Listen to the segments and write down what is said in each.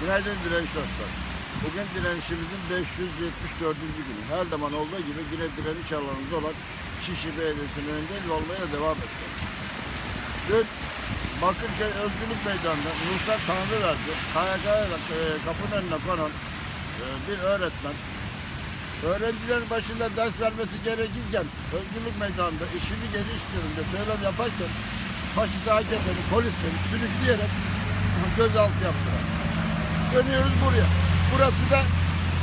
Günaydın direnç dostlar. Bugün direnişimizin 574. günü. Her zaman olduğu gibi yine direniş alanımız olan Şişli Belediyesi'nin önünde olmaya devam edeceğiz. Dün Bakırköy Özgürlük Meydanı'nda Nusret Tanrıverdi, KYK'ya e, kapının önüne konan e, bir öğretmen öğrencilerin başında ders vermesi gerekirken Özgürlük Meydanı'nda işimi geri istiyorum diye söylem yaparken faşist AKP'li polisleri sürükleyerek gözaltı yaptılar. Dönüyoruz buraya. Burası da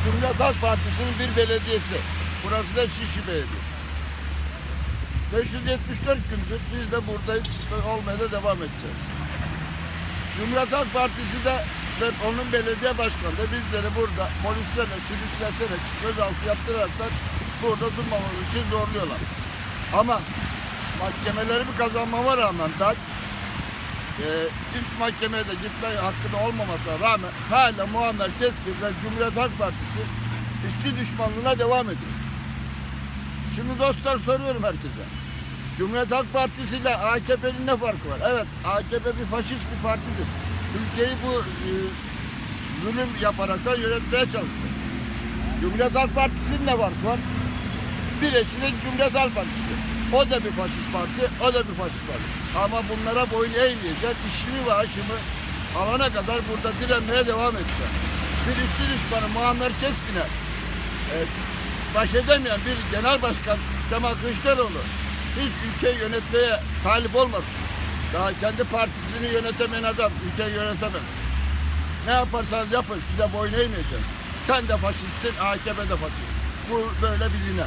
Cumhuriyet Halk Partisi'nin bir belediyesi. Burası da Şişli Belediyesi. 574 gündür biz de buradayız ve olmaya da devam edeceğiz. Cumhuriyet Halk Partisi de ve onun belediye başkanı da bizleri burada polislerle sürükleterek gözaltı yaptırarak da burada durmamız için zorluyorlar. Ama mahkemeleri bir kazanmama rağmen ben e, üst mahkemeye de gitme hakkında olmamasına rağmen hala Muammer Keskin ve Cumhuriyet Halk Partisi işçi düşmanlığına devam ediyor. Şimdi dostlar soruyorum herkese. Cumhuriyet Halk Partisi ile AKP'nin ne farkı var? Evet AKP bir faşist bir partidir. Ülkeyi bu e, zulüm yaparak da yönetmeye çalışıyor. Cumhuriyet Halk Partisi'nin ne farkı var? Bir eşinin Cumhuriyet Halk Partisi. O da bir faşist parti, o da bir faşist parti. Ama bunlara boyun eğmeyecek, işimi ve aşımı alana kadar burada direnmeye devam edeceğiz. Bir işçi düşmanı Muammer Keskin'e e, baş edemeyen bir genel başkan Kemal Kılıçdaroğlu hiç ülkeyi yönetmeye talip olmasın. Daha kendi partisini yönetemeyen adam ülkeyi yönetemez. Ne yaparsanız yapın size boyun eğmeyeceğim. Sen de faşistsin, AKP de faşist. Bu böyle biline.